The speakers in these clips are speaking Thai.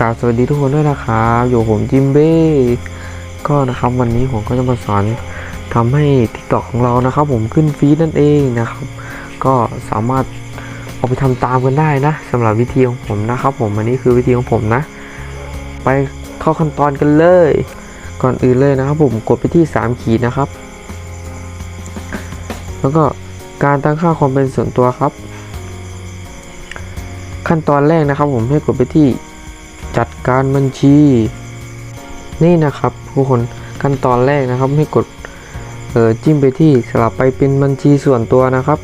กราบสวัสดีทุกคนด้วยนะครับอยู่ผมจิมเบ้ก็นะครับวันนี้ผมก็จะมาสอนทำให้ TikTok ของเรานะครับ ผมขึ้นฟีดนั่นเองนะครับ ก็สามารถเอาไปทำตามกันได้นะสำหรับวิธีของผมนะครับ ผมอันนี้คือวิธีของผมนะ ไปเข้าขั้นตอนกันเลย ก่อนอื่นเลยนะครับผมกดไปที่ 3 ขีดนะครับ แล้วก็การตั้งค่าความเป็นส่วนตัวครับ ขั้นตอนแรกนะครับ ผมให้กดไปที่ จัดการบัญชี นี่นะครับทุกคนขั้นตอนแรกนะครับให้กดเออจิ้มไปที่สลับไปเป็นบัญชีส่วนตัวนะครับ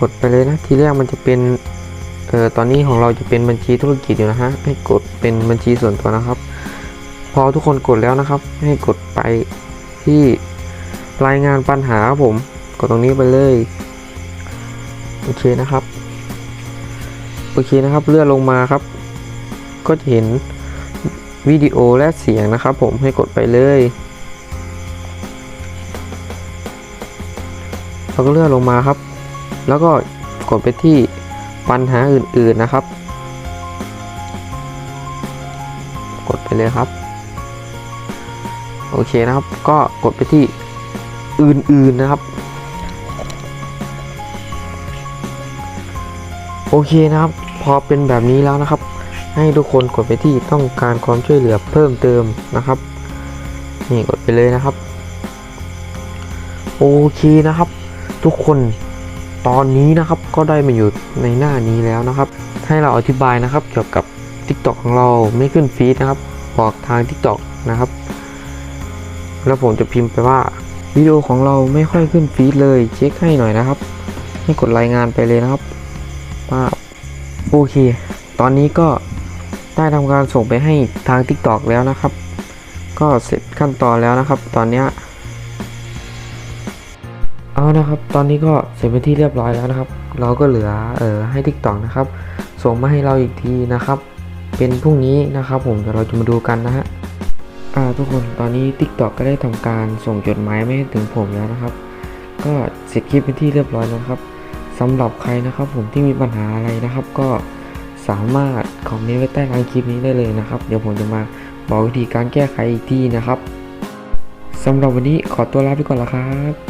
กดไปเลยนะทีแรกมันจะเป็นเออตอนนี้ของเราจะเป็นบัญชีธุรกิจอยู่นะฮะให้กดเป็นบัญชีส่วนตัวนะครับ พอทุกคนกดแล้วนะครับ ให้กดไปที่รายงานปัญหาครับผมกดตรงนี้ไปเลยโอเคนะครับโอเคนะครับเลื่อนลงมาครับ ก็จะเห็นวิดีโอและเสียงนะครับ ผมให้กดไปเลยเราก็เลื่อนลงมาครับ แล้วก็กดไปที่ปัญหาอื่นๆนะครับ กดไปเลยครับ โอเคนะครับ ก็กดไปที่อื่นๆนะครับ โอเคนะครับ พอเป็นแบบนี้แล้วนะครับ ให้ทุกคนกดไปที่ต้องการความช่วยเหลือเพิ่มเติมนะครับ นี่กดไปเลยนะครับ โอเคนะครับ ทุกคนตอนนี้นะครับก็ได้มาอยู่ในหน้านี้แล้วนะครับ ให้เราอธิบายนะครับ เกี่ยวกับ TikTok ของเราไม่ขึ้นฟีดนะครับ บอกทาง TikTok นะครับ แล้วผมจะพิมพ์ไปว่าวิดีโอของเราไม่ค่อยขึ้นฟีดเลยเช็คให้หน่อยนะครับ ให้กดรายงานไปเลยนะครับว่าโอเค ตอนนี้ก็ ได้ทำการส่งไปให้ทาง TikTok แล้วนะครับ ก็เสร็จขั้นตอนแล้วนะครับ ตอนนี้เอานะครับ ตอนนี้ก็เสร็จเป็นที่เรียบร้อยแล้วนะครับ เราก็เหลือเออให้ TikTok นะครับ ส่งมาให้เราอีกทีนะครับ เป็นพรุ่งนี้นะครับ ผมเดี๋ยวเราจะมาดูกันนะฮะอ่าทุกคนตอนนี้ TikTok ก็ได้ทำการส่งจดหมายไมาให้ถึงผมแล้วนะครับ ก็เสร็จคลิปเป็นที่เรียบร้อยแล้วนะครับสำหรับใครนะครับ ผมที่มีปัญหาอะไรนะครับ ก็ สามารถคอมเมนต์ไว้ใต้ล่างคลิปนี้ได้เลยนะครับ เดี๋ยวผมจะมาบอกวิธีการแก้ไขอีกทีนะครับสำหรับวันนี้ขอตัวลาไปก่อนละครับ